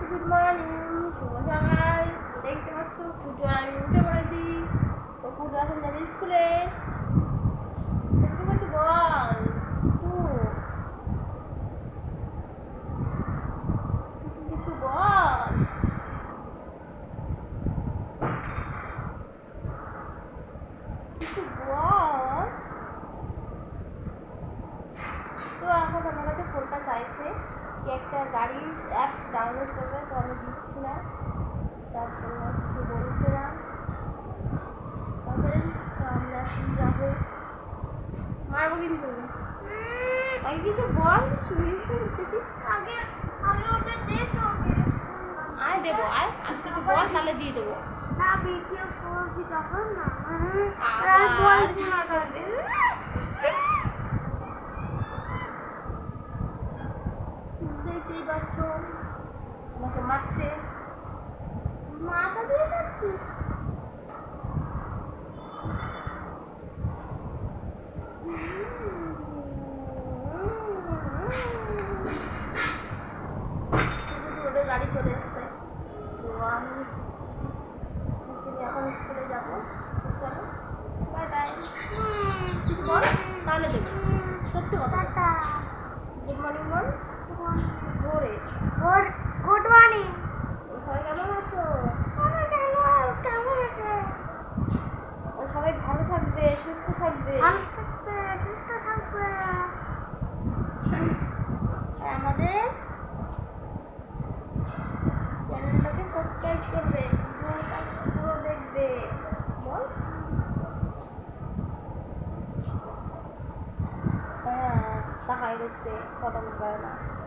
Good morning শুভ সকাল দেখতে পাচ্ছ ফুটো আমি উঠে পড়েছি তো ফুটো এখন যাবে স্কুলে দেখতে বল কিছু বল কিছু বল তো এখন আমার কাছে ফোনটা চাইছে কি একটা গাড়ির অ্যাপস ডাউনলোড করবে তো আমি দিচ্ছি না। তার জন্য কিছু বলছে তো আমরা যাব মারবো কিন্তু আগে কিছু বল শুনি। আগে আগে ওটা দেখ আয় দেবো আয়। আমি কিছু বল তাহলে দিয়ে দেবো। না ভিডিও করবি তখন না? আর বলব না তবে দেখতেই পাচ্ছ আমাকে মারছে। মাথা দিয়ে যাচ্ছিস? গাড়ি চলে এসছে। তো আমি এখন স্কুলে যাব। চলো। Bye bye. কিছু বল? তাহলে দেবো সত্যি কথা। গুড মর্নিং বল জোরে গুড গুড মর্নিং সবাই কেমন আছো? কেমন আছে? সবাই ভালো থাকবে সুস্থ থাকবে। থাকবে সুস্থ থাকবে। আমাদের 大海的水我都明白了